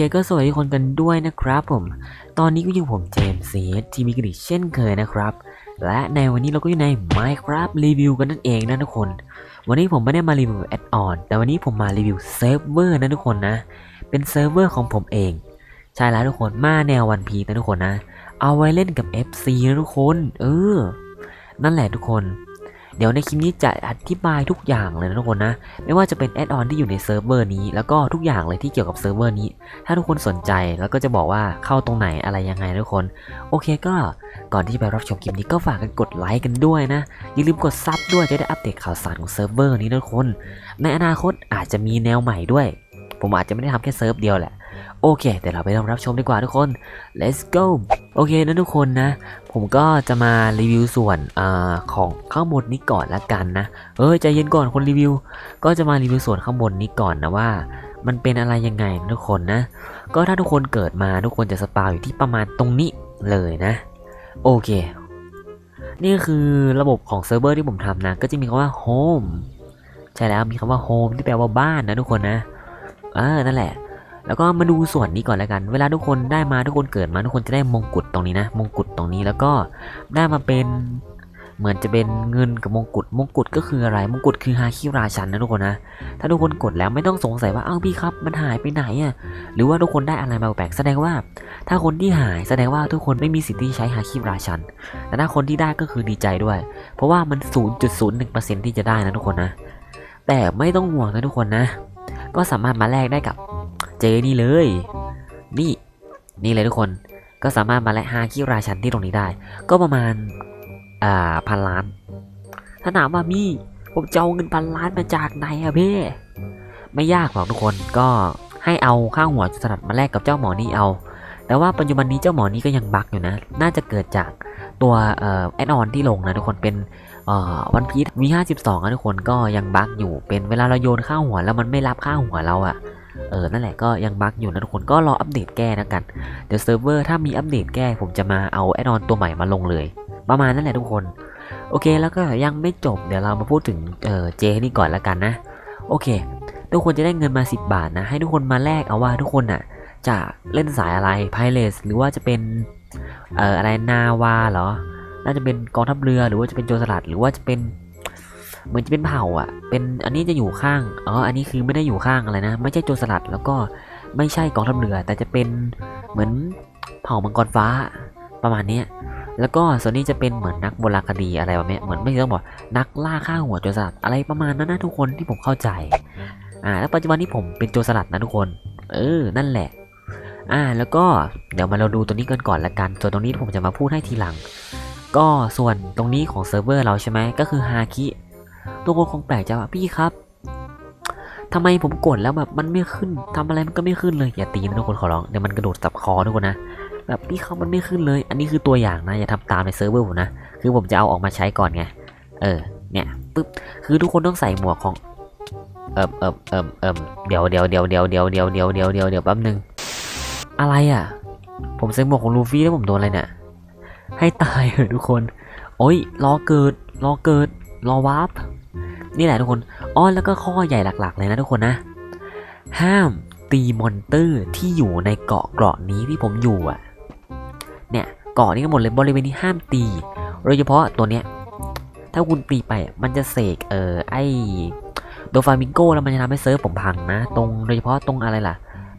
เคก็สวัสดีคนกันด้วยนะครับผม ตอนนี้ก็อยู่ผมเจมส์ซีทีมีกริเช่นเคยนะครับ และในวันนี้เราก็อยู่ใน Minecraft รีวิวกันนั่นเองนะทุกคน วันนี้ผมไม่ได้มารีวิวแอดออนแต่วันนี้ผมมารีวิวเซิร์ฟเวอร์นะทุกคนนะ เป็นเซิร์ฟเวอร์ของผมเอง ใช่แล้วทุกคนมาแนววันพีนะทุกคนนะ เอาไว้เล่นกับ FC นะทุกคน เออ นั่นแหละทุกคน เดี๋ยวในคลิปนี้จะอธิบายทุกอย่างเลยนะทุกคนนะ ไม่ว่าจะเป็นแอดออนที่อยู่ในเซิร์ฟเวอร์นี้ แล้วก็ทุกอย่างเลยที่เกี่ยวกับเซิร์ฟเวอร์นี้ ถ้าทุกคนสนใจแล้วก็จะบอกว่าเข้าตรงไหนอะไรยังไงทุกคน โอเคก็ก่อนที่จะไปรับชมคลิปนี้ก็ฝากกันกดไลค์กันด้วยนะ อย่าลืมกดซับด้วยจะได้อัปเดตข่าวสารของเซิร์ฟเวอร์นี้นะทุกคน ในอนาคตอาจจะมีแนวใหม่ด้วย ผมอาจจะไม่ได้ทำแค่เซิร์ฟเดียวแหละ โอเคเดี๋ยวเราไปรับชมดีกว่าทุกคน let's go โอเคนะทุกคนนะ ผมก็จะมารีวิวส่วนอของข้างบนนี้ก่อนละกันนะ เออใจเย็นก่อนคนรีวิว ก็จะมารีวิวส่วนข้างบนนี้ก่อนนะว่า มันเป็นอะไรยังไงทุกคนนะ ก็ถ้าทุกคนเกิดมาทุกคนจะสปาวอยู่ที่ประมาณตรงนี้เลยนะ โอเค นี่คือระบบของเซิร์ฟเวอร์ที่ผมทำนะ ก็จะมีคำว่า home ใช่แล้วมีคำว่า home ที่แปลว่าบ้านนะทุกคนนะเออนั่นแหละ แล้วก็มาดูส่วนนี้ก่อนแล้วกัน เวลาทุกคนได้มาทุกคนเกิดมาทุกคนจะได้มงกุฎตรงนี้นะ มงกุฎตรงนี้แล้วก็ได้มาเป็นเหมือนจะเป็นเงินกับมงกุฎมงกุฎก็คืออะไรมงกุฎคือฮาคิราชันนะทุกคนนะถ้าทุกคนกดแล้วไม่ต้องสงสัยว่าเอ้าพี่ครับมันหายไปไหนอะหรือว่าทุกคนได้อะไรมาแปลกแสดงว่า ถ้าคนที่หายแสดงว่าทุกคนไม่มีสิทธิ์ที่ใช้ฮาคิราชัน แต่ถ้าคนที่ได้ก็คือดีใจด้วย เพราะว่ามัน 0.01%ที่จะได้นะทุกคนนะแต่ไม่ต้องห่วงนะทุกคนนะ ก็สามารถมาแลกได้กับ เจนี่เลย นี่ นี่เลยทุกคน ก็สามารถมาแลกฮาคิราชันที่ตรงนี้ได้ ก็ประมาณ อ่า พันล้าน ถ้าถามว่ามี ผมจะเอาเงินพันล้านมาจากไหนอะเพ่ไม่ยากหรอกทุกคน ก็ให้เอาข้างหัวจุดสลัดมาแลกกับเจ้าหมอนี่เอา แต่ว่าปัจจุบันนี้เจ้าหมอนี่ก็ยังบั๊กอยู่นะ น่าจะเกิดจากตัวแอดออนที่ลงนะทุกคนเป็นวันพีทวีห้าสิบสองนะทุกคนก็ยังบั๊กอยู่เป็นเวลาเราโยนข้างหัวแล้วมันไม่รับข้างหัวเราอะ เออ นั่นแหละก็ยังบั๊กอยู่นะทุกคนก็รออัปเดตแก้นะกัน เดี๋ยวเซิร์ฟเวอร์ถ้ามีอัปเดตแก้ผมจะมาเอาแอดออนตัวใหม่มาลงเลย ประมาณนั่นแหละทุกคน โอเคแล้วก็ยังไม่จบเดี๋ยวเรามาพูดถึงเออเจนี่ก่อนละกันนะ โอเค ทุกคนจะได้เงินมา 10 บาทนะ ให้ทุกคนมาแลกเอาว่าทุกคนน่ะ จะเล่นสายอะไรไพเรสหรือว่าจะเป็นเอ่ออะไรนาวาเหรอ น่าจะเป็นกองทัพเรือหรือว่าจะเป็นโจรสลัดหรือว่าจะเป็น เหมือนจะเป็นเผ่าอะ เป็นอันนี้จะอยู่ข้างอ๋ออันนี้คือไม่ได้อยู่ข้างอะไรนะ ไม่ใช่โจรสลัดแล้วก็ไม่ใช่กองทัพเรือ แต่จะเป็นเหมือนเผ่ามังกรฟ้าประมาณนี้แล้วก็ส่วนนี้จะเป็นเหมือนนักโบราณคดีอะไรแบบนี้เหมือนไม่ต้องบอกนักล่าฆ่าหัวโจรสลัดอะไรประมาณนั้นนะทุกคนที่ผมเข้าใจอ่าแล้วปัจจุบันนี้ผมเป็นโจรสลัดนะทุกคน เออนั่นแหละอ่าแล้วก็เดี๋ยวมาเราดูตัวนี้กันก่อนละกัน ส่วนตรงนี้ผมจะมาพูดให้ทีหลัง ก็ส่วนตรงนี้ของเซิร์ฟเวอร์เราใช่ไหมก็คือฮาคิ ทุกคนคงแปลกใจว่าพี่ครับทำไมผมกดแล้วแบบมันไม่ขึ้นทำอะไรมันก็ไม่ขึ้นเลยอย่าตีนะทุกคนขอร้องเดี๋ยวมันกระโดดสับคอทุกคนนะแบบพี่เขามันไม่ขึ้นเลย อันนี้คือตัวอย่างนะอย่าทำตามในเซิร์ฟเวอร์ผมนะคือผมจะเอาออกมาใช้ก่อนไงเออเนี่ยปึ๊บคือทุกคนต้องใส่หมวกของเอิมเอิมเอิมเอิมเดี๋ยวเดี๋ยวเดี๋ยวเดี๋ยวเดี๋ยวเดี๋ยวเดี๋ยวเดี๋ยวเดี๋ยวเดี๋ยวแป๊บนึงอะไรอะ ผมใส่หมวกของลูฟี่แล้วผมโดนอะไรเนี่ยให้ตายเหอะทุกคน โอ้ยรอเกิดรอเกิดรอวาร์ป นี่แหละทุกคนอ๋อแล้วก็ข้อใหญ่หลัก ๆ เลยนะทุกคนนะ ห้ามตีมอนเตอร์ที่อยู่ในเกาะเกาะนี้ที่ผมอยู่อะ เนี่ยเกาะนี้ทั้งหมดเลยบริเวณนี้ห้ามตี โดยเฉพาะตัวเนี้ย ถ้าคุณตีไปมันจะเสกเออไอโดฟามิงโกแล้วมันจะทำให้เซิร์ฟผมพังนะ ตรงโดยเฉพาะตรงอะไรล่ะ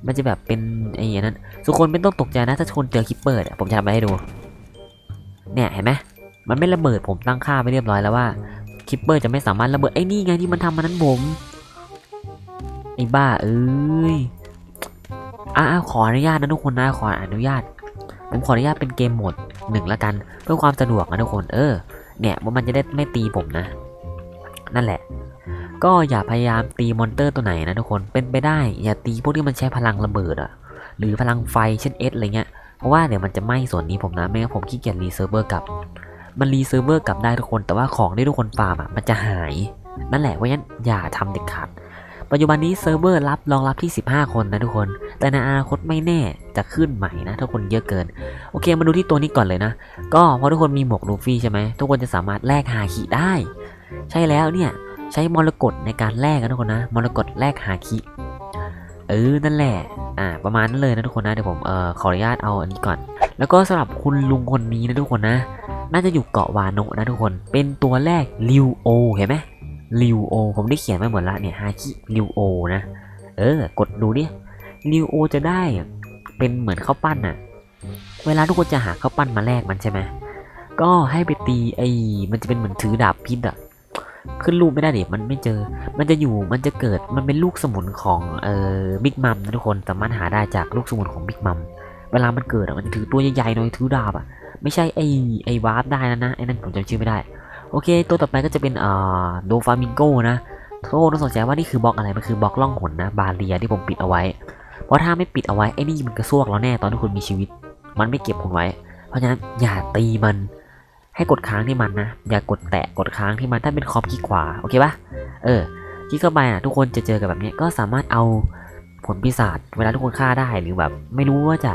มันจะแบบเป็นไอ้นั้นทุกคนไม่ต้องตกใจนะ ถ้าคนเจอคิปเปอร์ผมจะทำให้ดู เนี่ยเห็นไหมมันไม่ระเบิดผมตั้งค่าไปเรียบร้อยแล้วว่า คิปเปอร์จะไม่สามารถระเบิดไอ้นี่ไงที่มันทำมันนั้นผมไอ้บ้าเอ้ยอ่าขออนุญาตนะทุกคนนะขออนุญาต ผมขออนุญาตเป็นเกมโหมดหนึ่งละกัน เพื่อความสะดวกนะทุกคนเออ เนี่ยว่ามันจะได้ไม่ตีผมนะ นั่นแหละ ก็อย่าพยายามตีมอนเตอร์ตัวไหนนะทุกคนเป็นไปได้ อย่าตีพวกที่มันใช้พลังระเบิดอะหรือพลังไฟเช่นเอสอะไรเงี้ยเพราะว่าเดี๋ยวมันจะไหม้ส่วนนี้ผมนะไม่งั้นผมขี้เกียจรีเซิร์ฟเวอร์กลับ มันรีเซิร์ฟเวอร์กลับได้ทุกคน แต่ว่าของที่ทุกคนฟาร์มอะมันจะหาย นั่นแหละเพราะฉะนั้นอย่าทำเด็ดขาดปัจจุบันนี้เซิร์ฟเวอร์รับรองรับที่ 15 คนนะทุกคน แต่ในอนาคตไม่แน่จะขึ้นใหม่นะถ้าคนเยอะเกิน โอเคมาดูที่ตัวนี้ก่อนเลยนะ ก็พอทุกคนมีหมวกลูฟี่ใช่ไหมทุกคนจะสามารถแลกฮาคิได้ ใช่แล้วเนี่ยใช้มรกตในการแลกนะทุกคนนะมรกตแลกฮาคิเออนั่นแหละอ่าประมาณนั้นเลยนะทุกคนนะเดี๋ยวผมเอ่อขออนุญาตเอาอันนี้ก่อน แล้วก็สำหรับคุณลุงคนนี้นะทุกคนนะ น่าจะอยู่เกาะวาโนะนะทุกคน เป็นตัวแรกลิวโอเห็นไหมลิวโอผมได้เขียนไว้หมดละเนี่ยฮาคิลิวโอนะเออกดดูดิลิวโอจะได้เป็นเหมือนข้าวปั้นน่ะเวลาทุกคนจะหาข้าวปั้นมาแลกมันใช่ไหมก็ให้ไปตีไอ้มันจะเป็นเหมือนถือดาบพิษอะขึ้นรูปไม่ได้เดี๋ยวมันไม่เจอ มันจะอยู่มันจะเกิดมันเป็นลูกสมุนของเอ่อบิ๊กมัมนะทุกคนสามารถหาได้จากลูกสมุนของบิ๊กมัมเวลามันเกิดอะมันถือตัวใหญ่ๆหน่อยถือดาบอะ ไม่ใช่ไอ้ไอ้วาร์ปได้นะนะไอ้นั่นผมจำชื่อไม่ได้ โอเค ตัวต่อไปก็จะเป็นเอ่อโดฟามิงโกนะโทษต้องสนใจว่านี่คือบล็อกอะไร มันคือบล็อกล่องหนนะ บาเรียที่ผมปิดเอาไว้ เพราะถ้าไม่ปิดเอาไว้ไอ้นี่มันกระซวกเราแน่ตอนที่คุณมีชีวิต มันไม่เก็บคุณไว้ เพราะฉะนั้นอย่าตีมัน ให้กดค้างที่มันนะ อย่ากดแตะกดค้างที่มันถ้าเป็นคอมคลิกขวา โอเคปะเออคลิกเข้าไปอะทุกคนจะเจอกับแบบนี้ก็สามารถเอาผลปีศาจเวลาทุกคนฆ่าได้หรือแบบ ไม่รู้ว่าจะ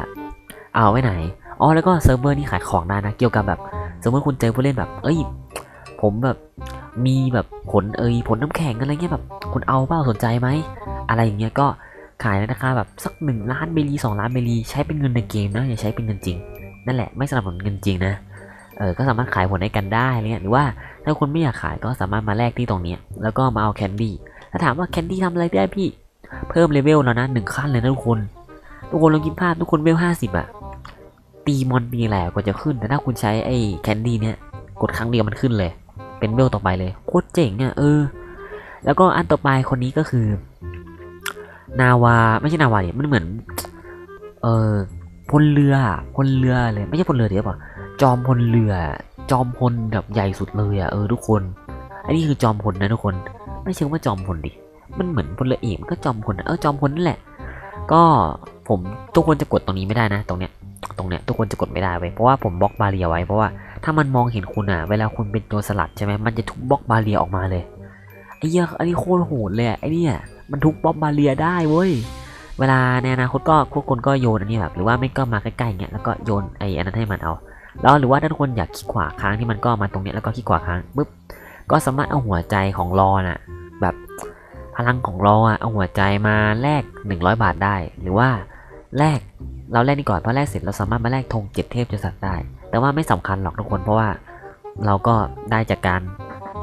เอาไว้ไหน อ๋อแล้วก็เซิร์ฟเวอร์นี่ขายของได้นะเกี่ยวกับแบบสมมติคุณเจอผู้เล่นแบบ เอ้ย ผมแบบมีแบบผลเอ้ยผลน้ำแข็งอะไรเงี้ยแบบคุณเอาเปล่าสนใจไหมอะไรอย่างเงี้ยก็ขายในราคาแบบสักหนึ่งล้านเบลีสองล้านเบลีใช้เป็นเงินในเกมนะอย่าใช้เป็นเงินจริง นั่นแหละไม่สนับสนุนเงินจริงนะเออก็สามารถขายผลให้กันได้อะไรเงี้ยหรือว่าถ้าคุณไม่อยากขายก็สามารถมาแลกที่ตรงนี้แล้วก็มาเอาแคนดี้ถ้าถามว่าแคนดี้ทำอะไรได้พี่เพิ่มเลเวลแล้วนะหนึ่งขั้นเลยนะทุกคน ทุกคนลองคิดภาพทุกคนเวลห้าสิบอะ ตีมอนตีแหละกว่าจะขึ้น แต่ถ้าคุณใช้ไอ้แคนดี้เนี้ยกดครั้งเดียวมันขึ้นเลย เป็นเวลต่อไปเลยโคตรเจ๋งอะเออ แล้วก็อันต่อไปคนนี้ก็คือ นาวาไม่ใช่นาวาเนี่ยมันเหมือน เออพลเรือพลเรือเลยไม่ใช่พลเรือเดี๋ยวป่ะจอมพลเรือ จอมพลแบบใหญ่สุดเลยอะเออทุกคน อันนี้คือจอมพลนะทุกคน ไม่เชิงว่าจอมพลดิมันเหมือนพลเรือเอกมันก็จอมพลเออจอมพลนั่นแหละ ก็ผมทุกคนจะกดตรงนี้ไม่ได้นะ ตรงเนี้ย ตรงเนี้ยทุกคนจะกดไม่ได้ไว้ยเพราะว่าผมบล็อกบาเรียไว้เพราะว่าถ้ามันมองเห็นคุณอะเวลาคุณเป็นตัวสลัดใช่ไหมมันจะทุบบล็อกบาเรียออกมาเลยไอ้เหี้ยอันนี้โคตรโหดเลยไอ้เนี่ยมันทุบบล็อกบาเรียได้เว้ยเวลาในอนาคตก็พวกคนก็โยนอันนี้แบบหรือว่าไม่ก็มาใกล้ๆเงี้ยแล้วก็โยนไอ้อันนั้นให้มันเอา แล้วหรือว่าถ้าทุกคนอยากคลิกขวาค้างที่มันก็มาตรงเนี้ยแล้วก็คลิกขวาค้างปุ๊บก็สามารถเอาหัวใจของรอน่ะแบบพลังของรออะเอาหัวใจมาแลก100 บาทได้ หรือว่าแลก เราแลกนี่ก่อนพอแลกเสร็จเราสามารถมาแลกธงเจ็ดเทพจสัตว์ได้ แต่ว่าไม่สำคัญหรอกทุกคนเพราะว่าเราก็ได้จากการ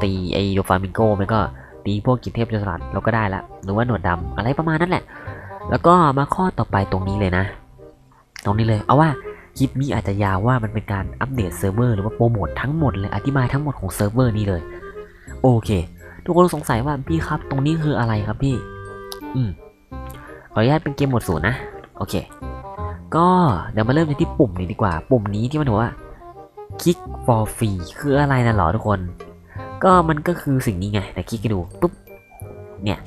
ตีไอโดฟามิงโกมันก็ตีพวกกิจเทพจสัตว์เราก็ได้ละหรือว่าหนวดดำอะไรประมาณนั้นแหละ แล้วก็มาข้อต่อไปตรงนี้เลยนะ ตรงนี้เลยเอาว่าคลิปนี้อาจจะยาวว่ามันเป็นการอัปเดตเซิร์ฟเวอร์หรือว่าโปรโมททั้งหมดเลยอธิบายทั้งหมดของเซิร์ฟเวอร์นี้เลย โอเค ทุกคนสงสัยว่าพี่ครับ ตรงนี้คืออะไรครับพี่ อืมขออนุญาตเป็นเกมหมดศูนย์นะ โอเค ก็เดี๋ยวมาเริ่มกันที่ปุ่มนี้ดีกว่า ปุ่มนี้ที่มันบอกว่า Kick for free คืออะไรนะหรอทุกคน ก็มันก็คือสิ่งนี้ไงแต่คลิกกันดูปุ๊บเนี่ย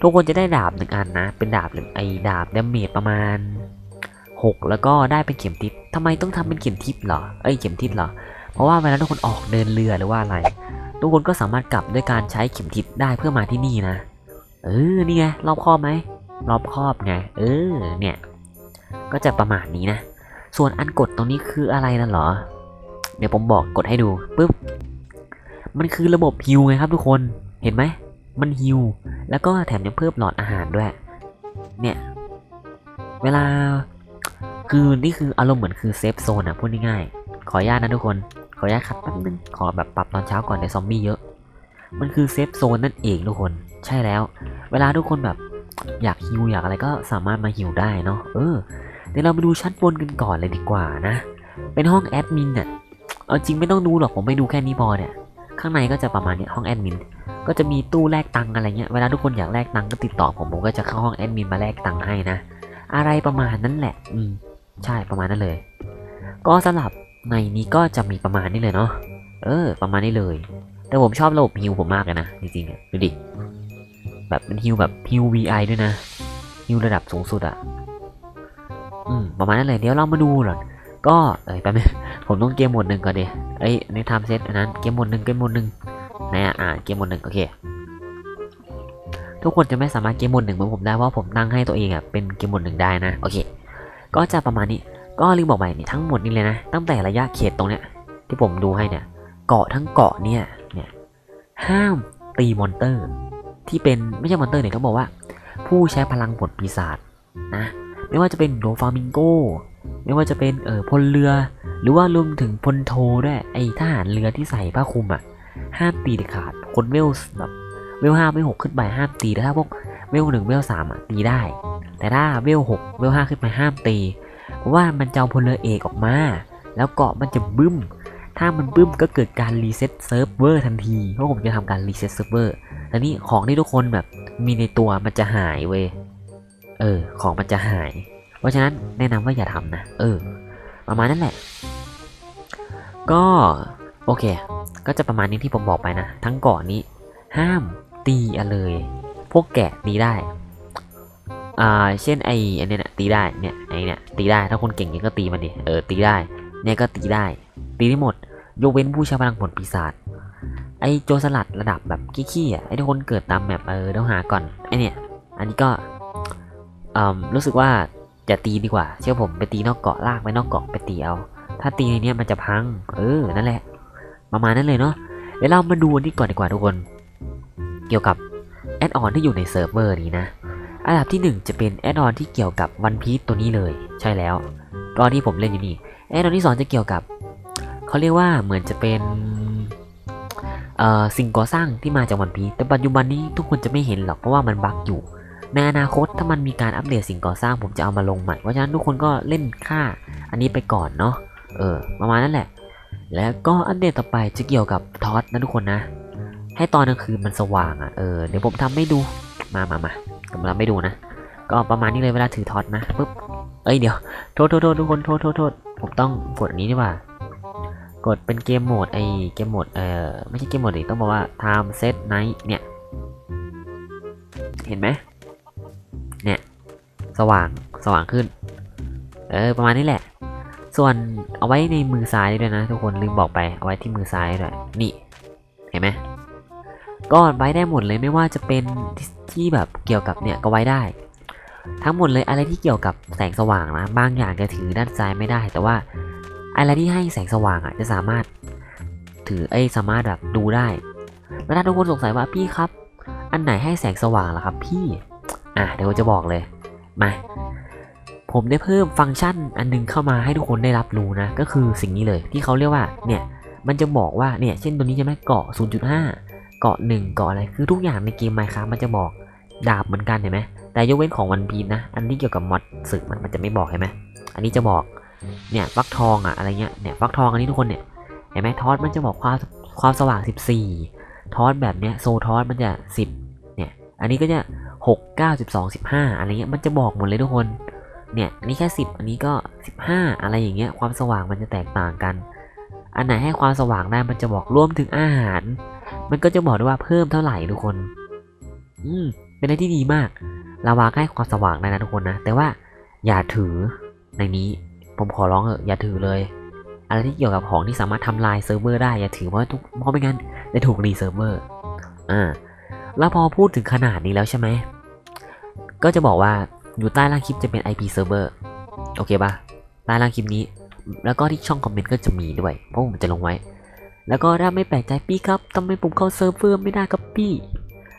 ทุกคนจะได้ดาบหนึ่งอันนะ เป็นดาบหรือไอ้ดาบดาเมจประมาณ 6 แล้วก็ได้เป็นเข็มทิศทำไมต้องทำเป็นเข็มทิศเหรอเอ้ยเข็มทิศเหรอ เพราะว่าเวลาทุกคนออกเดินเรือหรือว่าอะไร ทุกคนก็สามารถกลับด้วยการใช้เข็มทิศได้เพื่อมาที่นี่นะ เออนี่ไงรอบครอบไหมรอบครอบไง เออเนี่ย ก็จะประมาณนี้นะ ส่วนอันกดตรงนี้คืออะไรนั่นเหรอ เดี๋ยวผมบอกกดให้ดูปุ๊บ มันคือระบบฮิวไงครับทุกคน เห็นไหม มันฮิว แล้วก็แถมยังเพิ่มหลอดอาหารด้วย เนี่ย เวลา คือนี่คืออารมณ์เหมือนคือเซฟโซนอะพูดง่ายๆ ขออนุญาตนะทุกคน ขออนุญาตคัดแป๊บนึง ขอแบบปรับตอนเช้าก่อนเดี๋ยวซอมบี้เยอะ มันคือเซฟโซนนั่นเองทุกคน ใช่แล้ว เวลาทุกคนแบบ อยากฮิวอยากอะไรก็สามารถมาฮิวได้เนาะเออเดี๋ยวเรามาดูชั้นบนกันก่อนเลยดีกว่านะ เป็นห้องแอดมินน่ะเอาจริงไม่ต้องดูหรอกผมไปดูแค่นี้พอเนี่ย ข้างในก็จะประมาณนี้ห้องแอดมิน ก็จะมีตู้แลกตังอะไรเงี้ย เวลาทุกคนอยากแลกตังก็ติดต่อผมผมก็จะเข้าห้องแอดมินมาแลกตังให้นะ อะไรประมาณนั้นแหละ อืม ใช่ประมาณนั้นเลย ก็สำหรับในนี้ก็จะมีประมาณนี้เลยเนาะ เออ ประมาณนี้เลย แต่ผมชอบระบบฮิวผมมากเลยนะจริงๆดูดิ แบบเป็นฮิวแบบฮิว VI ด้วยนะฮิวระดับสูงสุดอะอืมประมาณนั้นเลยเดี๋ยวเรามาดูหน่อก็เอ้ยแป๊บนึงผมต้องเกมหมดหนึ่งก่อนดิเอ้ยอันนี้ทำเซตอันนั้นเกมหมดหนึ่งเกมหมดหนึ่งนอะอ่าเกมหมดหนึ่งโอเคทุกคนจะไม่สามารถเกมหมดหนึ่งเหมือนผมได้เพราะผมตั้งให้ตัวเองอะเป็นเกมหมดหนึ่งได้นะโอเค ก็จะประมาณนี้ก็ลืมบอกไปนี่ทั้งหมดนี่เลยนะ ตั้งแต่ระยะเขตตรงเนี้ยที่ผมดูให้เนี่ย เกาะทั้งเกาะเนี่ยเนี่ยห้ามตีมอนเตอร์ ที่เป็นไม่ใช่มอนเตอร์เนี่ยเขาบอกว่า ผู้ใช้พลังบทปีศาจนะไม่ว่าจะเป็นโดฟามิงโกไม่ว่าจะเป็นเออพลเรือ หรือว่ารวมถึงพลโทด้วยไอ้ทหารเรือที่ใส่ผ้าคลุมอะห้ามตีเด็ดขาดคนเวลแบบเวลห้าเวลหกขึ้นไปห้ามตีแต่ถ้าพวกเวลหนึ่งเวลสามอะตีได้ แต่ถ้าเวลหกเวลห้าขึ้นไปห้ามตี เพราะว่ามันจะเอาพลเรือเอกออกมา แล้วเกาะมันจะบึ้ม ถ้ามันบึ้มก็เกิดการรีเซ็ตเซิร์ฟเวอร์ทันทีเพราะผมจะทำการรีเซ็ตเซิร์ฟเวอร์ แต่นี่ของที่ทุกคนแบบมีในตัวมันจะหายเว้ย เออ ของมันจะหาย เพราะฉะนั้นแนะนำว่าอย่าทำนะ เออ ประมาณนั้นแหละ ก็โอเค ก็จะประมาณนี้ที่ผมบอกไปนะ ทั้งเกาะนี้ ห้ามตีอะเลย พวกแกะตีได้ อ่า เช่นไออันเนี้ยนะตีได้ เนี่ย ไอเนี่ย ตีได้ ถ้าคนเก่งเนี่ยก็ตีมันดิ เออ ตีได้ เนี่ยก็ตีได้ ตีได้หมด ยกเว้นผู้ใช้พลังผลปีศาจ ไอโจสลัดระดับแบบขี้ๆอะไอทุกคนเกิดตามแมปเออต้องหาก่อนไอเนี่ย อันนี้ก็อืมรู้สึกว่าจะตีดีกว่า เชื่อผมไปตีนอกเกาะลากไปนอกเกาะไปตีเอา ถ้าตีในเนี้ยมันจะพัง เออนั่นแหละ ประมาณนั้นเลยเนาะเดี๋ยวเรามาดูอันนี้ก่อนดีกว่าทุกคน เกี่ยวกับแอดออนที่อยู่ในเซิร์ฟเวอร์นี้นะอันดับที่ 1 จะเป็นแอดออนที่เกี่ยวกับวันพี e ตัวนี้เลย ใช่แล้ว ก็ที่ผมเล่นอยู่นี่แอดออนที่ 2 จะเกี่ยวกับเขาเรียกว่าเหมือนจะเป็น สิ่งก่อสร้างที่มาจากวันพีแต่ปัจจุบันนี้ทุกคนจะไม่เห็นหรอกเพราะว่ามันบั๊กอยู่ ในอนาคตถ้ามันมีการอัปเดตสิ่งก่อสร้างผมจะเอามาลงใหม่ เพราะฉะนั้นทุกคนก็เล่นค่าอันนี้ไปก่อนเนาะ เออ ประมาณนั้นแหละ แล้วก็อัปเดตต่อไปจะเกี่ยวกับทอสนะทุกคนนะ ให้ตอนกลางคืนมันสว่างอะ่ะ เออ เดี๋ยวผมทำให้ดู มามามาผมทำให้ดูนะ ก็ประมาณนี้เลยเวลาถือทอสนะปุ๊บ เอ้ยเดี๋ยว โทษโทษโทษทุกคนโทษโทษโทษผมต้องกดอันนี้ดีกว่า กดเป็นเกมโหมดไอเกมโหมดเอ่อไม่ใช่เกมโหมดดิต้องบอกว่า time set night เนี่ย เห็นไหมเนี่ย สว่างสว่างขึ้น เออ ประมาณนี้แหละ ส่วนเอาไว้ในมือซ้ายด้วยนะ ทุกคนลืมบอกไปเอาไว้ที่มือซ้ายด้วยนี่ เห็นไหมก็ไว้ได้หมดเลยไม่ว่าจะเป็นทที่แบบเกี่ยวกับเนี่ยก็ไว้ได้ ทั้งหมดเลยอะไรที่เกี่ยวกับแสงสว่างนะบางอย่างจะถือด้านซ้ายไม่ได้แต่ว่า อะไรที่ให้แสงสว่างอะจะสามารถถือไอ้ยสามารถแบบดูได้ แล้วถ้าทุกคนสงสัยว่าพี่ครับ อันไหนให้แสงสว่างล่ะครับพี่ อะเดี๋ยวจะบอกเลย มา ผมได้เพิ่มฟังก์ชันอันนึงเข้ามาให้ทุกคนได้รับรู้นะ ก็คือสิ่งนี้เลยที่เขาเรียกว่า เนี่ย มันจะบอกว่า เนี่ย เช่นตัวนี้ใช่ไหมเกาะ 0.5 เกาะ 1 เกาะอะไร คือทุกอย่างในเกม Minecraft มันจะบอกดาบเหมือนกันเห็นไหมแต่ยกเว้นของวันพีนะ อันที่เกี่ยวกับมอดศึกมันมันจะไม่บอกเห็นไหมอันนี้จะบอก เนี่ยฟักทองอะอะไรเงี้ยเนี่ยฟักทองอันนี้ทุกคนเนี่ยเห็นไหมทอสมันจะบอกความความสว่าง 14 ทอสแบบเนี้ยโซทอสมันจะ 10 เนี่ยอันนี้ก็จะ 6 9 12 15 อะไรเงี้ยมันจะบอกหมดเลยทุกคนเนี่ยนนี้แค่ 10 อันนี้ก็ 15 อะไรอย่างเงี้ยความสว่างมันจะแตกต่างกัน อันไหนให้ความสว่างได้มันจะบอกรวมถึงอาหาร มันก็จะบอกด้วยว่าเพิ่มเท่าไหร่ทุกคน อืมเป็นอะไรที่ดีมากลาวาให้ความสว่างได้นะทุกคนนะแต่ว่าอย่าถือในนี้ ผมขอร้องเถอะอย่าถือเลย อะไรที่เกี่ยวกับของที่สามารถทำลายเซิร์ฟเวอร์ได้อย่าถือเพราะทุกเพราะไม่งั้นจะถูกรีเซิร์ฟเวอร์ อ่า แล้วพอพูดถึงขนาดนี้แล้วใช่ไหม ก็จะบอกว่าอยู่ใต้ล่างคลิปจะเป็น IP server โอเคป่ะ ใต้ล่างคลิปนี้ แล้วก็ที่ช่องคอมเมนต์ก็จะมีด้วย เพราะผมจะลงไว้ แล้วก็ถ้าไม่แปลกใจพี่ครับทำไมผมเข้าเซิร์ฟเวอร์ไม่ได้ครับพี่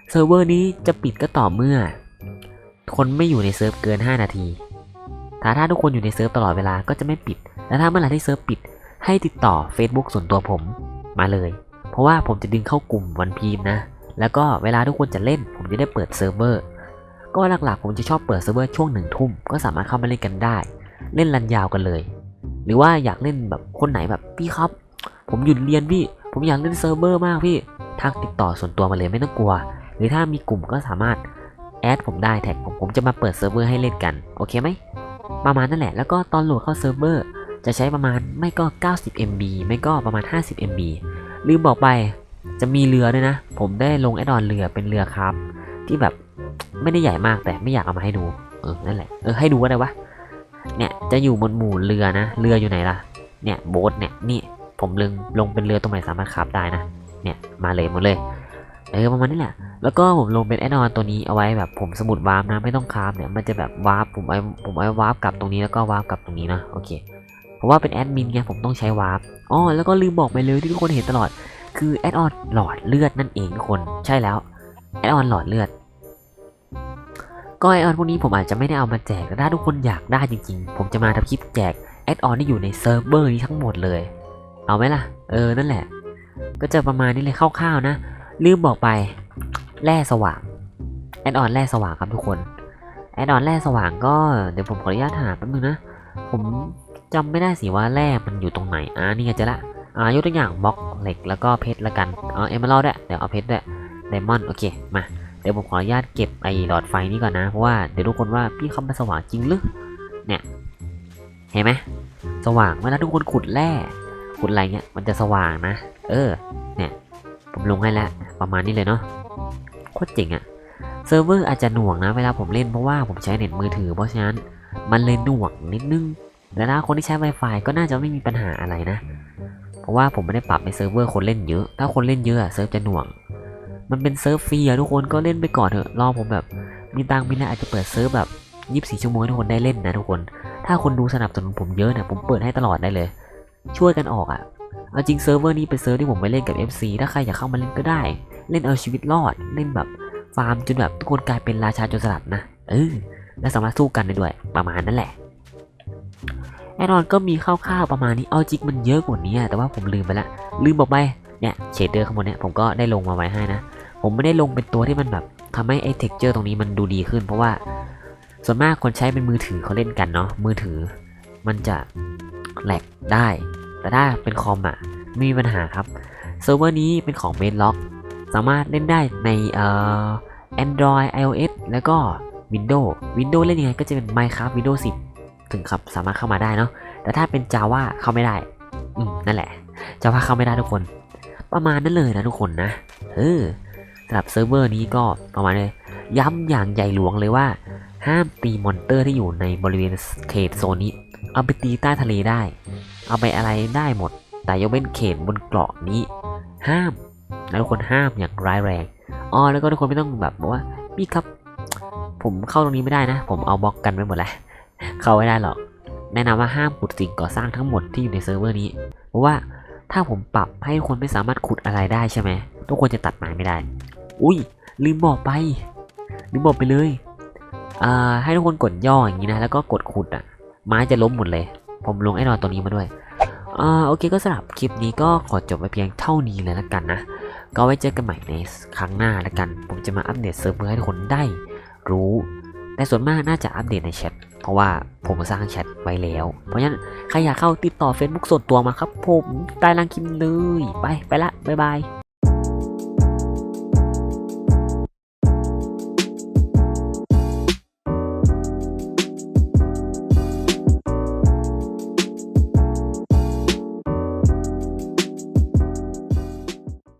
เซิร์ฟเวอร์นี้จะปิดก็ต่อเมื่อ คนไม่อยู่ในเซิร์ฟเกิน 5 นาที ถ้าถ้าทุกคนอยู่ในเซิร์ฟตลอดเวลาก็จะไม่ปิด และถ้าเมื่อไหร่ที่เซิร์ฟปิด ให้ติดต่อ Facebook ส่วนตัวผมมาเลย เพราะว่าผมจะดึงเข้ากลุ่มวันพีมนะ แล้วก็เวลาทุกคนจะเล่น ผมจะได้เปิดเซิร์ฟเวอร์ ก็หลักๆ ผมจะชอบเปิดเซิร์ฟเวอร์ช่วงหนึ่งทุ่ม ก็สามารถเข้ามาเล่นกันได้ เล่นรันยาวกันเลย หรือว่าอยากเล่นแบบคนไหนแบบพี่ครับ ผมหยุดเรียนพี่ ผมอยากเล่นเซิร์ฟเวอร์มากพี่ ทักติดต่อส่วนตัวมาเลยไม่ต้องกลัว หรือถ้ามีกลุ่มก็สามารถแอดผมได้แท็กผมผมจะมาเปิดเซิร์ฟเวอร์ให้เล่นกัน โอเคไหม ประมาณนั่นแหละ แล้วก็ตอนโหลดเข้าเซิร์ฟเวอร์จะใช้ประมาณไม่ก็ 90 MB ไม่ก็ประมาณ 50 MB ลืมบอกไปจะมีเรือด้วยนะ ผมได้ลงแอดออนเรือเป็นเรือครับ ที่แบบไม่ได้ใหญ่มากแต่ไม่อยากเอามาให้ดูเออนั่นแหละเออให้ดูก็ได้วะเนี่ยจะอยู่บนหมู่เรือนะ เรืออยู่ไหนล่ะ เนี่ยโบ๊ทเนี่ยนี่ผมลึงลงเป็นเรือตรงไหนสามารถขับได้นะ เนี่ยมาเลยหมดเลย เออประมาณนี้แหละ แล้วก็ผมลงเป็นแอดออนตัวนี้เอาไว้แบบผมสมุดวาร์ปนะไม่ต้องคราฟเนี่ยมันจะแบบวาร์ปผมไว้ผมไว้วาร์ปกลับตรงนี้แล้วก็วาร์ปกลับตรงนี้นะโอเคเพราะว่าเป็นแอดมินไงผมต้องใช้วาร์ปอ๋อแล้วก็ลืมบอกไปเลยที่ทุกคนเห็นตลอด คือแอดออนหลอดเลือดนั่นเองทุกคนใช่แล้วแอดออนหลอดเลือดก็แอดออนพวกนี้ผมอาจจะไม่ได้เอามาแจกแต่ถ้าทุกคนอยากได้จริงๆ ผมจะมาทำคลิปแจกแอดออนที่อยู่ในเซิร์ฟเวอร์นี้ทั้งหมดเลย เอาไหมล่ะ เออนั่นแหละ ก็จะประมาณนี้เลยคร่าวๆนะ ลืมบอกไป แร่สว่างแอดออนแร่สว่างครับทุกคนแอดออนแร่สว่างก็เดี๋ยวผมขออนุญาตหาแป๊บนึงนะ ผมจำไม่ได้สิว่าแร่มันอยู่ตรงไหนอ่านี่ไงเจอละอ่ายกตัวอย่างบล็อกเหล็กแล้วก็เพชรละกันเอาเอเมอรัลด้วยเดี๋ยวเอาเพชรด้วยไดมอนด์โอเคมาเดี๋ยวผมขออนุญาตเก็บไอ้หลอดไฟนี้ก่อนนะเพราะว่าเดี๋ยวทุกคนว่าพี่เขามาสว่างจริงหรือเนี่ยเห็นไหมสว่างเวลาทุกคนขุดแร่ขุดอะไรเงี้ยมันจะสว่างนะ เออ เนี่ยผมลงให้แล้วประมาณนี้เลยเนาะ โคตรเจ๋งอะเซิร์ฟเวอร์อาจจะหน่วงนะเวลาผมเล่นเพราะว่าผมใช้เน็ตมือถือเพราะฉะนั้นมันเลยหน่วงนิดนึงแต่ถ้าคนที่ใช้ Wi-Fi ก็น่าจะไม่มีปัญหาอะไรนะ เพราะว่าผมไม่ได้ปรับในเซิร์ฟเวอร์คนเล่นเยอะ ถ้าคนเล่นเยอะเซิร์ฟจะหน่วง มันเป็นเซิร์ฟฟรีอะทุกคนก็เล่นไปก่อนเถอะ รอผมแบบมีตังค์มีแล้วอาจจะเปิดเซิร์ฟแบบ24ชั่วโมงทุกคนได้เล่นนะทุกคน ถ้าคนดูสนับสนุนผมเยอะเนี่ยผมเปิดให้ตลอดได้เลย ช่วยกันออกอะเอาจริงเซิร์ฟเวอร์นี้เป็นเซิร์ฟที่ผมไปเล่นกับ FC ถ้าใครอยากเข้ามาเล่นก็ได้ เล่นเอาชีวิตรอด เล่นแบบฟาร์มจนแบบทุกคนกลายเป็นราชาโจรสลัดนะเออและสามารถสู้กันได้ด้วยประมาณนั้นแหละแน่นอนก็มีคร่าวๆประมาณนี้เอาจริงมันเยอะกว่านี้แต่ว่าผมลืมไปละลืมบอกไปเนี่ยเชดเดอร์ข้างบนเนี่ยผมก็ได้ลงมาไว้ให้นะผมไม่ได้ลงเป็นตัวที่มันแบบทำให้ไอ้เท็กเจอร์ตรงนี้มันดูดีขึ้น เพราะว่าส่วนมากคนใช้เป็นมือถือเขาเล่นกันเนาะมือถือมันจะแหลกได้ แต่ถ้าเป็นคอมอะมีปัญหาครับเซิร์ฟเวอร์นี้เป็นของเมนล็อก สามารถเล่นได้ในเอ่อ Android iOS แล้วก็ Windows Windows เล่นยังไงก็จะเป็น Minecraft Windows 10 ถึงครับสามารถเข้ามาได้เนาะแต่ถ้าเป็น Java เข้าไม่ได้ อืม นั่นแหละ Java เข้าไม่ได้ทุกคน ประมาณนั้นเลยนะทุกคนนะ เออสำหรับเซิร์ฟเวอร์นี้ก็ประมาณเลยย้ำอย่างใหญ่หลวงเลยว่า ห้ามตีมอนเตอร์ที่อยู่ในบริเวณเขตโซนนี้ เอาไปตีใต้ทะเลได้ เอาไปอะไรได้หมด แต่ยกเว้นเขตบนเกาะนี้ ห้าม นะทุกคนห้ามอย่างร้ายแรงอ๋อแล้วก็ทุกคนไม่ต้องแบบบอกว่าพี่ครับ ผมเข้าตรงนี้ไม่ได้นะ ผมเอาบล็อกกันไว้หมดแล้วเข้าไม่ได้หรอก แนะนำว่าห้ามขุดสิ่งก่อสร้างทั้งหมดที่อยู่ในเซิร์ฟเวอร์นี้ เพราะว่าถ้าผมปรับให้คนไม่สามารถขุดอะไรได้ใช่ไหมทุกคนจะตัดไม้ไม่ได้ อุ้ยลืมบอกไปลืมบอกไปเลยอ่าให้ทุกคนกดย่ออย่างนี้นะแล้วก็กดขุดอะ ไม้จะล้มหมดเลย ผมลงไอ้นอนตัวนี้มาด้วยอ่าโอเคก็สำหรับคลิปนี้ก็ขอจบไปเพียงเท่านี้เลยละกันนะ ก็ไว้เจอกันใหม่ในครั้งหน้าละกัน ผมจะมาอัปเดตเซิร์ฟเวอร์ให้ทุกคนได้รู้ แต่ส่วนมากน่าจะอัปเดตในแชท เพราะว่าผมสร้างแชทไว้แล้ว เพราะฉะนั้นใครอยากเข้าติดต่อ Facebook ส่วนตัวมาครับ ผมใต้ล่างคลิปเลย ไปไปละ บ๊ายบาย